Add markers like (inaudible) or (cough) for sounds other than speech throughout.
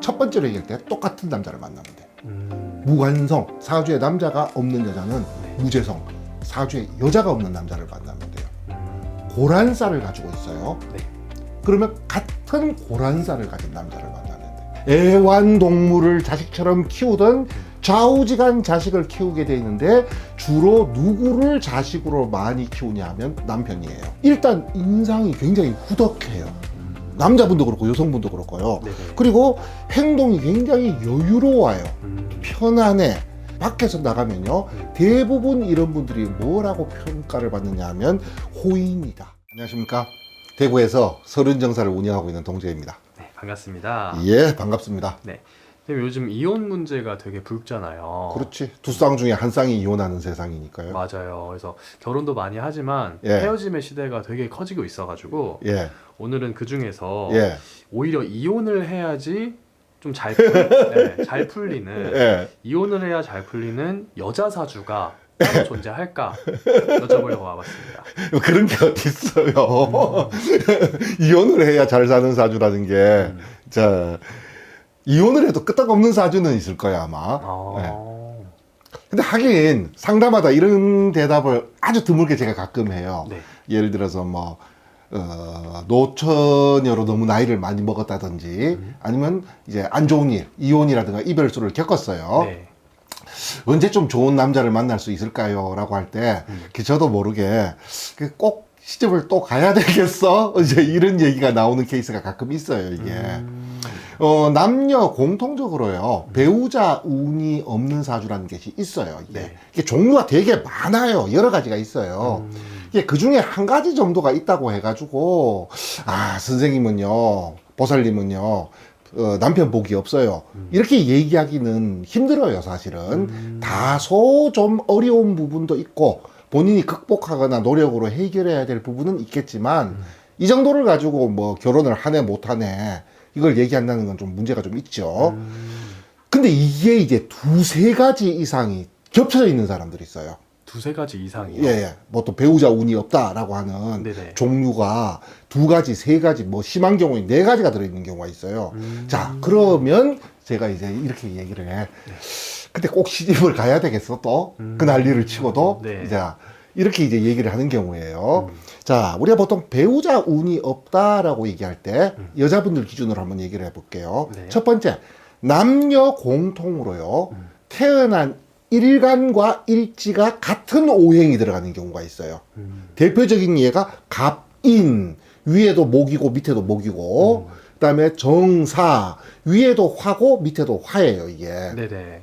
첫 번째로 얘기할 때 똑같은 남자를 만나면 돼. 음. 무관성, 사주에 남자가 없는 여자는 네. 무재성, 사주에 여자가 없는 남자를 만나면 돼요. 음. 고란살을 가지고 있어요. 네. 그러면 같은 고란살을 가진 남자를 만나면 돼. 애완동물을 자식처럼 키우던 좌우지간 자식을 키우게 돼 있는데 주로 누구를 자식으로 많이 키우냐 하면 남편이에요. 일단 인상이 굉장히 후덕해요. 남자분도 그렇고 여성분도 그렇고요. 네네. 그리고 행동이 굉장히 여유로워요. 음. 편안해. 밖에서 나가면요. 대부분 이런 분들이 뭐라고 평가를 받느냐 하면 호의입니다. 안녕하십니까. 대구에서 서른정사를 운영하고 있는 동재입니다. 네, 반갑습니다. 예, 반갑습니다. 선생님, 요즘 이혼 문제가 되게 붉잖아요. 그렇지. 두 쌍 중에 한 쌍이 이혼하는 세상이니까요. 맞아요. 그래서 결혼도 많이 하지만 예. 헤어짐의 시대가 되게 커지고 있어가지고 예, 오늘은 그 중에서 예, 오히려 이혼을 해야지 좀잘 풀, 네, 잘 풀리는 예. 이혼을 해야 잘 풀리는 여자 사주가 따로 존재할까 여쭤보려고 와봤습니다. (laughs) 그런 게 어딨어요. (laughs) 이혼을 해야 잘 사는 사주라는 게, 음. 자, 이혼을 해도 끄떡없는 사주는 있을 거야, 아마. 아, 네. 근데 하긴 상담하다 이런 대답을 아주 드물게 제가 가끔 해요. 네. 예를 들어서 뭐 어, 노처녀로 너무 나이를 많이 먹었다든지 아니면 이제 안 좋은 일, 이혼이라든가 이별수를 겪었어요. 네. 언제 좀 좋은 남자를 만날 수 있을까요? 라고 할 때, 음. 그 저도 모르게 그꼭 시집을 또 가야 되겠어? (laughs) 이제 이런 얘기가 나오는 케이스가 가끔 있어요, 이게. 음. 어, 남녀 공통적으로요, 배우자 운이 없는 사주라는 것이 있어요, 이게. 네. 이게 종류가 되게 많아요. 여러 가지가 있어요. 음. 이게 그 중에 한 가지 정도가 있다고 해가지고, 아, 선생님은요, 보살님은요, 어, 남편 복이 없어요. 이렇게 얘기하기는 힘들어요, 사실은. 음. 다소 좀 어려운 부분도 있고, 본인이 극복하거나 노력으로 해결해야 될 부분은 있겠지만, 음. 이 정도를 가지고 뭐 결혼을 하네, 못하네, 이걸 얘기한다는 건 좀 문제가 좀 있죠. 음. 근데 이게 이제 두세 가지 이상이 겹쳐져 있는 사람들이 있어요. 두세 가지 이상이요. 예, 예. 뭐또 배우자 운이 없다라고 하는 네네. 종류가 두 가지, 세 가지, 뭐 심한 경우에 네 가지가 들어있는 경우가 있어요. 음. 자, 그러면 제가 이제 이렇게 얘기를 해. 근데 꼭 시집을 가야 되겠어, 또? 음. 그 난리를 치고도? 네. 이제 이렇게 이제 얘기를 하는 경우에요. 음. 자, 우리가 보통 배우자 운이 없다라고 얘기할 때 음. 여자분들 기준으로 한번 얘기를 해볼게요. 네. 첫 번째, 남녀 공통으로요. 음. 태어난 일간과 일지가 같은 오행이 들어가는 경우가 있어요. 음. 대표적인 예가 갑인 위에도 목이고 밑에도 목이고 그다음에 정사 위에도 화고 밑에도 화예요 이게. 네네.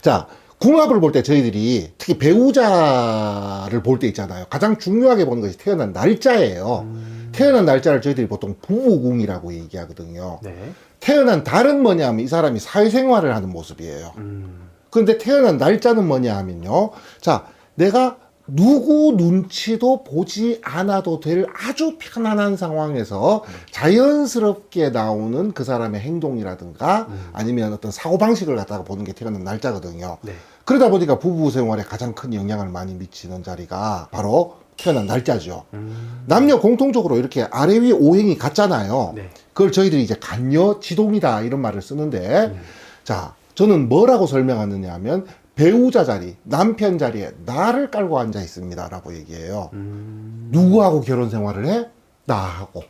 자 궁합을 볼 때 저희들이 특히 배우자를 볼 때 있잖아요. 가장 중요하게 보는 것이 태어난 날짜예요. 음. 태어난 날짜를 저희들이 보통 부부궁이라고 얘기하거든요. 네. 태어난 달은 뭐냐 하면 이 사람이 사회생활을 하는 모습이에요. 음. 그런데 태어난 날짜는 뭐냐 하면요. 자, 내가 누구 눈치도 보지 않아도 될 아주 편안한 상황에서 자연스럽게 나오는 그 사람의 행동이라든가 음. 아니면 어떤 사고방식을 갖다가 보는 게 태어난 날짜거든요. 네. 그러다 보니까 부부 생활에 가장 큰 영향을 많이 미치는 자리가 바로 태어난 날짜죠. 음. 남녀 공통적으로 이렇게 아래 위 오행이 같잖아요. 네. 그걸 저희들이 이제 간여 지동이다 이런 말을 쓰는데 음. 자 저는 뭐라고 설명하느냐 하면 배우자 자리 남편 자리에 나를 깔고 앉아 있습니다 라고 얘기해요 음. 누구하고 결혼 생활을 해 나하고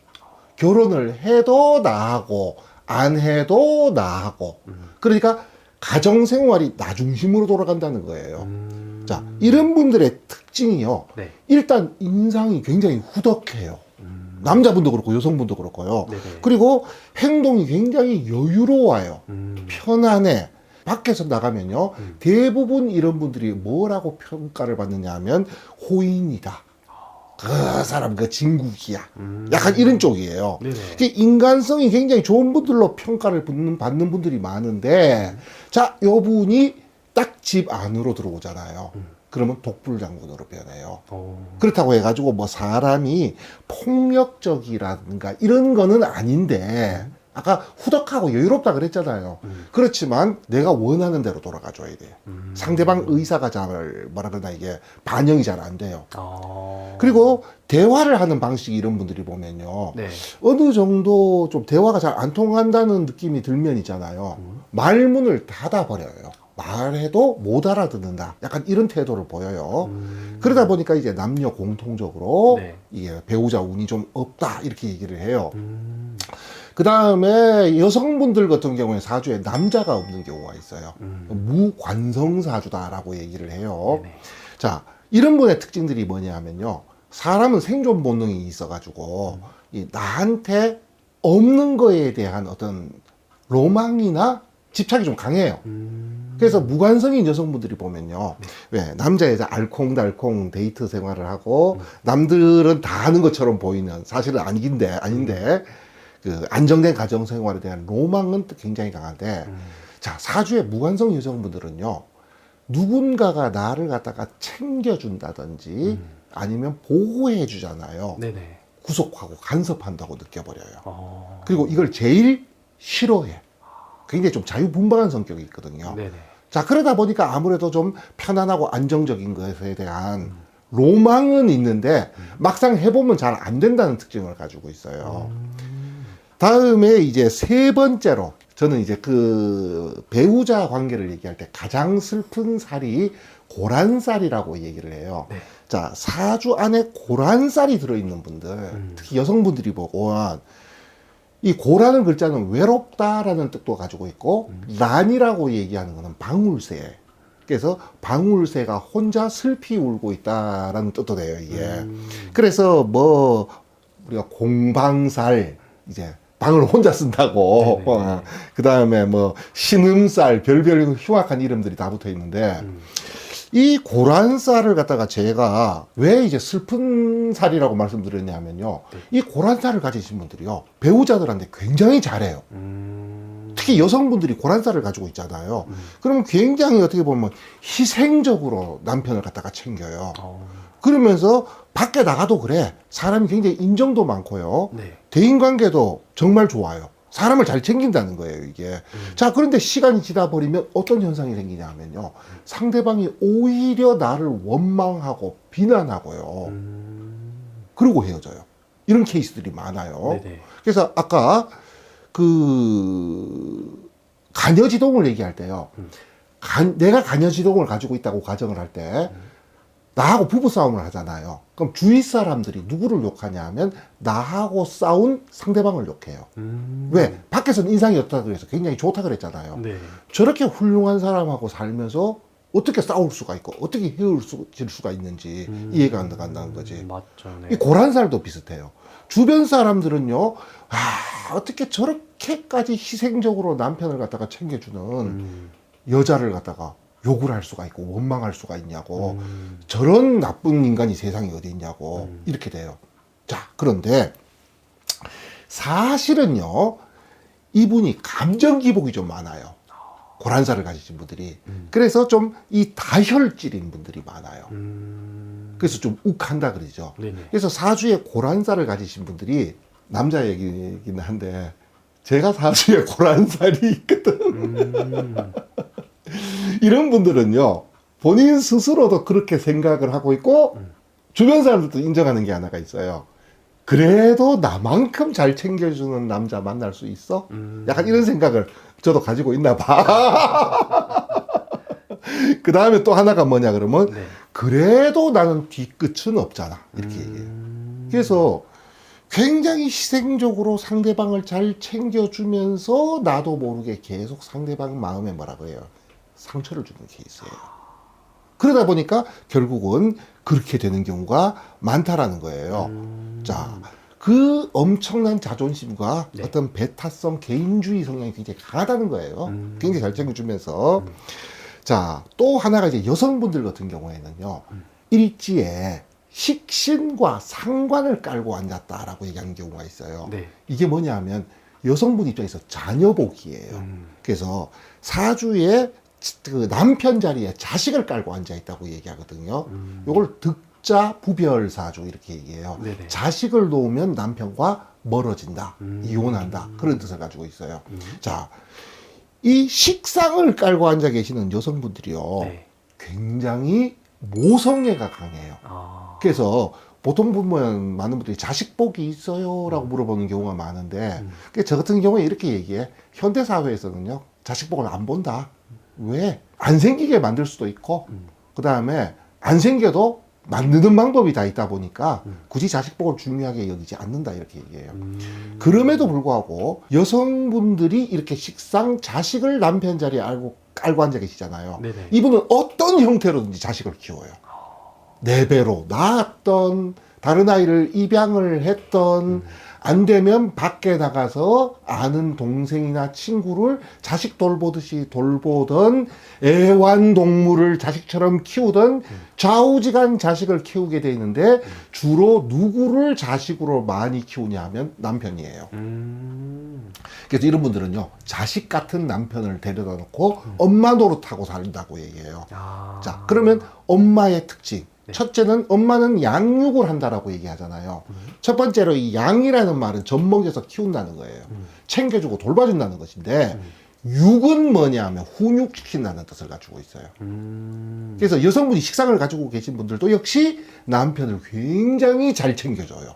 결혼을 해도 나하고 안 해도 나하고 음. 그러니까 가정 생활이 나 중심으로 돌아간다는 거예요 음. 자 이런 분들의 특징이요 네. 일단 인상이 굉장히 후덕해요 음. 남자분도 그렇고 여성분도 그렇고요 네네. 그리고 행동이 굉장히 여유로워요. 음. 편안해. 밖에서 나가면요. 음. 대부분 이런 분들이 뭐라고 평가를 받느냐 하면 호인이다. 그 사람 그 진국이야. 음. 약간 이런 쪽이에요. 이게 인간성이 굉장히 좋은 분들로 평가를 받는, 받는 분들이 많은데 자, 요 분이 딱 집 안으로 들어오잖아요. 음. 그러면 독불 장군으로 변해요. 오. 그렇다고 해가지고 뭐 사람이 폭력적이라든가 이런 거는 아닌데 아까 후덕하고 여유롭다 그랬잖아요. 음. 그렇지만 내가 원하는 대로 돌아가줘야 돼. 음. 상대방 의사가 잘 뭐라 그러나 이게 반영이 잘 안 돼요. 어. 그리고 대화를 하는 방식이 이런 분들이 보면요. 네. 어느 정도 좀 대화가 잘 안 통한다는 느낌이 들면 있잖아요. 음. 말문을 닫아버려요. 말해도 못 알아듣는다. 약간 이런 태도를 보여요. 음. 그러다 보니까 이제 남녀 공통적으로 네. 이게 배우자 운이 좀 없다 이렇게 얘기를 해요. 음. 그 다음에 여성분들 같은 경우에 사주에 남자가 없는 경우가 있어요. 음. 무관성 사주다라고 얘기를 해요. 네네. 자, 이런 분의 특징들이 뭐냐 하면요. 사람은 생존 본능이 있어가지고, 이 나한테 없는 거에 대한 어떤 로망이나 집착이 좀 강해요. 음. 그래서 무관성인 여성분들이 보면요. 왜, 남자, 여자 알콩달콩 데이트 생활을 하고, 남들은 다 하는 것처럼 보이는, 사실은 아닌데, 아닌데, 그 안정된 가정 생활에 대한 로망은 또 굉장히 강한데, 음. 자, 사주의 무관성 여성분들은요, 누군가가 나를 갖다가 챙겨준다든지, 음. 아니면 보호해 주잖아요. 네네. 구속하고 간섭한다고 느껴버려요. 어. 그리고 이걸 제일 싫어해. 굉장히 좀 자유분방한 성격이 있거든요. 네네. 자, 그러다 보니까 아무래도 좀 편안하고 안정적인 것에 대한 로망은 있는데, 막상 해보면 잘 안 된다는 특징을 가지고 있어요. 음. 다음에 이제 세 번째로 저는 이제 그 배우자 관계를 얘기할 때 가장 슬픈 살이 고란살이라고 얘기를 해요. 네. 자, 사주 안에 고란살이 들어있는 분들, 음. 특히 여성분들이 보면 이 고라는 글자는 외롭다라는 뜻도 가지고 있고 음. 란이라고 얘기하는 거는 방울새. 그래서 방울새가 혼자 슬피 울고 있다라는 뜻도 돼요, 이게. 음. 그래서 뭐 우리가 공방살 이제 방을 혼자 쓴다고 네네. 그 다음에 뭐 신음살 별별 흉악한 이름들이 다 붙어 있는데 음. 이 고란살을 갖다가 제가 왜 이제 슬픈 살이라고 말씀드렸냐면요 네. 이 고란살을 가지신 분들이요 배우자들한테 굉장히 잘해요 음. 특히 여성분들이 고란살을 가지고 있잖아요 음. 그러면 굉장히 어떻게 보면 희생적으로 남편을 갖다가 챙겨요 어. 그러면서 밖에 나가도 그래. 사람이 굉장히 인정도 많고요. 네. 대인관계도 정말 좋아요. 사람을 잘 챙긴다는 거예요, 이게. 음. 자, 그런데 시간이 지나 버리면 어떤 현상이 생기냐 하면요. 상대방이 오히려 나를 원망하고 비난하고요. 음. 그러고 헤어져요. 이런 케이스들이 많아요. 네네. 그래서 아까 그 간여지동을 얘기할 때요. 음. 간- 내가 간여지동을 가지고 있다고 가정을 할 때 나하고 부부 싸움을 하잖아요. 그럼 주위 사람들이 누구를 욕하냐 하면 나하고 싸운 상대방을 욕해요. 음. 왜? 밖에서는 인상이 없다고 해서 굉장히 좋다 그랬잖아요. 네. 저렇게 훌륭한 사람하고 살면서 어떻게 싸울 수가 있고 어떻게 헤어질 수가 있는지 음. 이해가 안 간다는 거지. 맞죠. 네. 이 고란살도 비슷해요. 주변 사람들은요, 아, 어떻게 저렇게까지 희생적으로 남편을 갖다가 챙겨주는 음. 여자를 갖다가 욕을 할 수가 있고 원망할 수가 있냐고 음. 저런 나쁜 인간이 세상에 어디 있냐고 음. 이렇게 돼요. 자, 그런데 사실은요, 이분이 감정 기복이 좀 많아요. 고란살을 가지신 분들이. 음. 그래서 좀 이 다혈질인 분들이 많아요. 음. 그래서 좀 욱한다 그러죠. 네네. 그래서 사주에 고란살을 가지신 분들이 남자 얘기긴 한데 제가 사주에 고란살이 있거든. 음. 이런 분들은요 본인 스스로도 그렇게 생각을 하고 있고 음. 주변 사람들도 인정하는 게 하나가 있어요. 그래도 나만큼 잘 챙겨주는 남자 만날 수 있어? 음. 약간 이런 생각을 저도 가지고 있나 봐. (laughs) 그 다음에 또 하나가 뭐냐 그러면 네. 그래도 나는 뒤끝은 없잖아 이렇게 얘기해요. 음. 그래서 굉장히 희생적으로 상대방을 잘 챙겨주면서 나도 모르게 계속 상대방 마음에 뭐라 그래요 상처를 주는 케이스예요. 그러다 보니까 결국은 그렇게 되는 경우가 많다라는 거예요. 음. 자, 그 엄청난 자존심과 네. 어떤 배타성, 개인주의 성향이 굉장히 강하다는 거예요. 음. 굉장히 잘 챙겨주면서. 음. 자, 또 하나가 이제 여성분들 같은 경우에는요, 음. 일지에 식신과 상관을 깔고 앉았다라고 얘기하는 경우가 있어요. 네. 이게 뭐냐 하면 여성분 입장에서 자녀복이에요. 음. 그래서 사주에 그 남편 자리에 자식을 깔고 앉아 있다고 얘기하거든요. 음. 요걸 득자 부별 사주 이렇게 얘기해요. 네네. 자식을 놓으면 남편과 멀어진다, 음. 이혼한다 그런 뜻을 가지고 있어요. 음. 자, 이 식상을 깔고 앉아 계시는 여성분들이요, 네. 굉장히 모성애가 강해요. 아. 그래서 보통 보면 많은 분들이 자식 복이 있어요라고 물어보는 경우가 많은데 음. 그저 같은 경우에 이렇게 얘기해 현대 사회에서는요 자식 복을 안 본다 왜 안 생기게 만들 수도 있고 음. 그 다음에 안 생겨도 만드는 방법이 다 있다 보니까 음. 굳이 자식 복을 중요하게 여기지 않는다 이렇게 얘기해요. 음. 그럼에도 불구하고 여성분들이 이렇게 식상 자식을 남편 자리에 알고 깔고 앉아 계시잖아요. 네네. 이분은 어떤 형태로든지 자식을 키워요. 네 배로 낳았던 다른 아이를 입양을 했던 안 되면 밖에 나가서 아는 동생이나 친구를 자식 돌보듯이 돌보던 애완동물을 자식처럼 키우던 좌우지간 자식을 키우게 돼 있는데 주로 누구를 자식으로 많이 키우냐 하면 남편이에요. 음. 그래서 이런 분들은요 자식 같은 남편을 데려다 놓고 엄마 노릇하고 살린다고 얘기해요. 아. 자, 그러면 엄마의 특징. 네. 첫째는 엄마는 양육을 한다라고 얘기하잖아요. 음. 첫 번째로 이 양이라는 말은 젖먹여서 키운다는 거예요. 음. 챙겨주고 돌봐준다는 것인데, 음. 육은 뭐냐 하면 훈육시킨다는 뜻을 가지고 있어요. 음. 그래서 여성분이 식상을 가지고 계신 분들도 역시 남편을 굉장히 잘 챙겨줘요.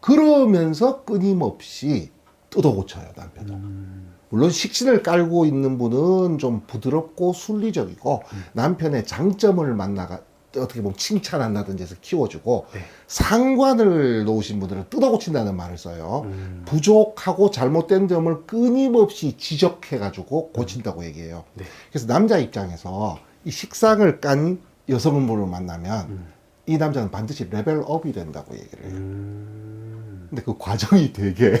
그러면서 끊임없이 뜯어고쳐요, 남편을. 음. 물론 식신을 깔고 있는 분은 좀 부드럽고 순리적이고 음. 남편의 장점을 만나가 어떻게 보면 칭찬 한다든지 해서 키워주고 네. 상관을 놓으신 분들은 뜯어고친다는 말을 써요. 음. 부족하고 잘못된 점을 끊임없이 지적해가지고 고친다고 얘기해요. 네. 그래서 남자 입장에서 이 식상을 깐 여성분을 만나면 음. 이 남자는 반드시 레벨업이 된다고 얘기를 해요. 음. 근데 그 과정이 되게 (laughs)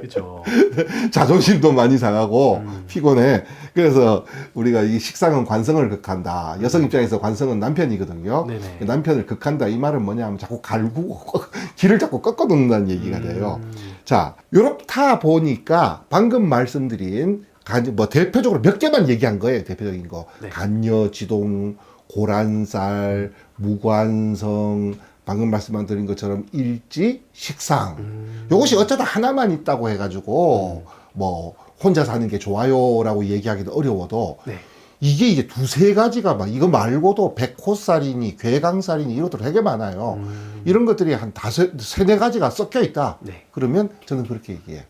그죠. (laughs) 자존심도 많이 상하고 음. 피곤해. 그래서 우리가 이 식상은 관성을 극한다. 여성 입장에서 관성은 남편이거든요. 네네. 남편을 극한다. 이 말은 뭐냐면 자꾸 갈구고 길을 자꾸 꺾어 놓는다는 얘기가 돼요. 음. 자, 요렇다 보니까 방금 말씀드린 간- 뭐 대표적으로 몇 개만 얘기한 거예요. 대표적인 거. 네. 간녀, 지동, 고란살, 무관성, 방금 말씀드린 것처럼 일지, 식상. 음. 요것이 어쩌다 하나만 있다고 해가지고 뭐 혼자 사는 게 좋아요라고 얘기하기도 어려워도 네. 이게 이제 두세 가지가 막 이거 말고도 백호살이니 괴강살이니 이런 것들 되게 많아요. 음. 이런 것들이 한 다섯 세네 가지가 섞여 있다. 네. 그러면 저는 그렇게 얘기해.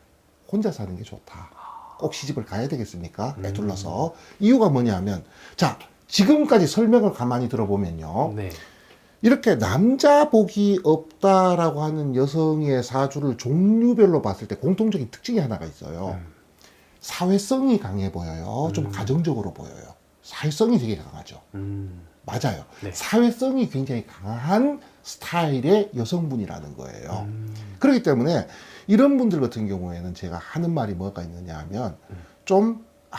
혼자 사는 게 좋다. 꼭 시집을 가야 되겠습니까? 음. 애둘러서 이유가 뭐냐면 자 지금까지 설명을 가만히 들어보면요. 네. 이렇게 남자 복이 없다라고 하는 여성의 사주를 종류별로 봤을 때 공통적인 특징이 하나가 있어요. 음. 사회성이 강해 보여요. 좀 음. 가정적으로 보여요. 사회성이 되게 강하죠. 음. 맞아요. 네. 사회성이 굉장히 강한 스타일의 여성분이라는 거예요. 음. 그렇기 때문에 이런 분들 같은 경우에는 제가 하는 말이 뭐가 있느냐 하면 음. 좀, 아,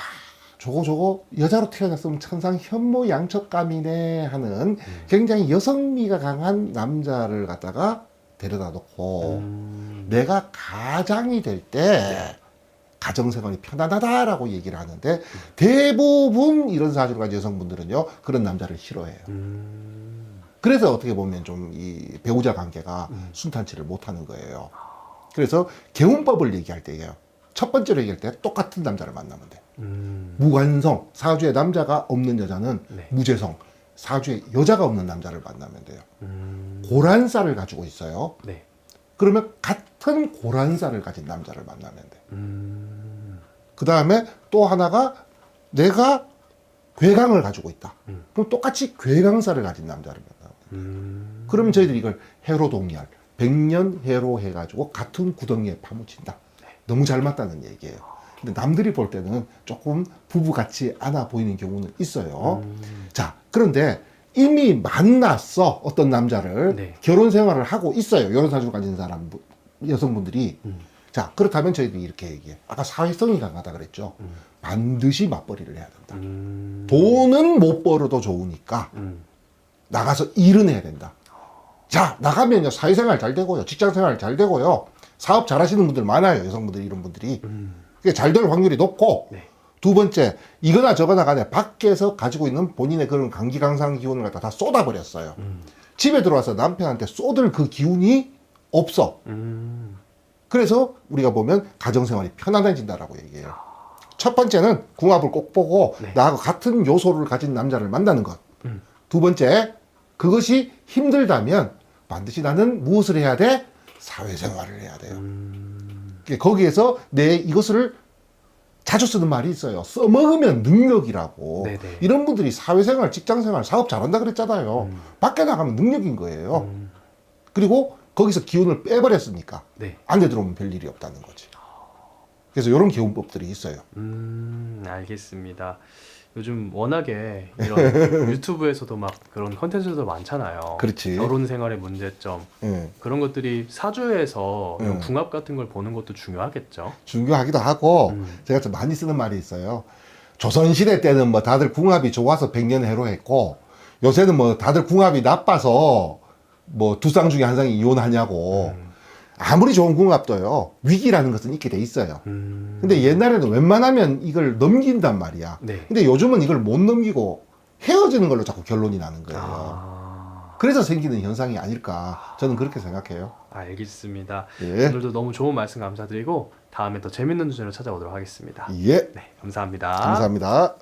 저거 저거 여자로 태어났으면 천상 현모 양척감이네 하는 음. 굉장히 여성미가 강한 남자를 갖다가 데려다 놓고 음. 내가 가장이 될 때 가정생활이 편안하다라고 얘기를 하는데 대부분 이런 사주를 가진 여성분들은요 그런 남자를 싫어해요. 음. 그래서 어떻게 보면 좀 이 배우자 관계가 음. 순탄치를 못하는 거예요. 그래서 개운법을 얘기할 때예요. 첫 번째로 얘기할 때 똑같은 남자를 만나면 돼. 음. 무관성 사주에 남자가 없는 여자는 네. 무재성 사주에 여자가 없는 남자를 만나면 돼요. 음. 고란살을 가지고 있어요. 네. 그러면 같은 고란살을 가진 남자를 만나면 돼. 음. 그 다음에 또 하나가 내가 괴강을 가지고 있다. 음. 그럼 똑같이 괴강살을 가진 남자를 만나. 음. 그러면 저희들이 이걸 해로동열, 백년 해로 해가지고 같은 구덩이에 파묻힌다. 너무 잘 맞다는 얘기예요. 근데 남들이 볼 때는 조금 부부 같지 않아 보이는 경우는 있어요. 음. 자, 그런데 이미 만났어. 어떤 남자를. 네. 결혼 생활을 하고 있어요. 여러 사주 가진 사람, 여성분들이. 음. 자, 그렇다면 저희들이 이렇게 얘기해. 아까 사회성이 강하다 그랬죠. 음. 반드시 맞벌이를 해야 된다. 음. 돈은 못 벌어도 좋으니까 음. 나가서 일은 해야 된다. 자, 나가면요. 사회생활 잘 되고요. 직장생활 잘 되고요. 사업 잘 하시는 분들 많아요. 여성분들, 이런 분들이. 음. 그게 잘 될 확률이 높고, 네. 두 번째, 이거나 저거나 간에 밖에서 가지고 있는 본인의 그런 강기강상 기운을 갖다 다 쏟아버렸어요. 음. 집에 들어와서 남편한테 쏟을 그 기운이 없어. 음. 그래서 우리가 보면 가정생활이 편안해진다라고 얘기해요. 첫 번째는 궁합을 꼭 보고 네. 나하고 같은 요소를 가진 남자를 만나는 것. 음. 두 번째, 그것이 힘들다면 반드시 나는 무엇을 해야 돼? 사회생활을 해야 돼요. 음. 거기에서 내 이것을 자주 쓰는 말이 있어요. 써먹으면 능력이라고. 네네. 이런 분들이 사회생활, 직장생활, 사업 잘한다 그랬잖아요. 음. 밖에 나가면 능력인 거예요. 음. 그리고 거기서 기운을 빼버렸으니까 네. 안에 들어오면 별 일이 없다는 거지. 그래서 이런 개운법들이 있어요. 음, 알겠습니다. 요즘 워낙에 이런 (laughs) 유튜브에서도 막 그런 컨텐츠도 많잖아요. 그렇지. 결혼 생활의 문제점 예. 그런 것들이 사주에서 이런 음. 궁합 같은 걸 보는 것도 중요하겠죠. 중요하기도 하고 음. 제가 좀 많이 쓰는 말이 있어요. 조선시대 때는 뭐 다들 궁합이 좋아서 백년 해로 했고 요새는 뭐 다들 궁합이 나빠서 뭐 두 쌍 중에 한 쌍이 이혼하냐고 음. 아무리 좋은 궁합도요 위기라는 것은 있게 돼 있어요. 음. 근데 옛날에는 웬만하면 이걸 넘긴단 말이야. 네. 근데 요즘은 이걸 못 넘기고 헤어지는 걸로 자꾸 결론이 나는 거예요. 아, 그래서 생기는 현상이 아닐까 저는 그렇게 생각해요. 알겠습니다. 예. 오늘도 너무 좋은 말씀 감사드리고 다음에 더 재밌는 주제로 찾아오도록 하겠습니다. 예. 네, 감사합니다. 감사합니다.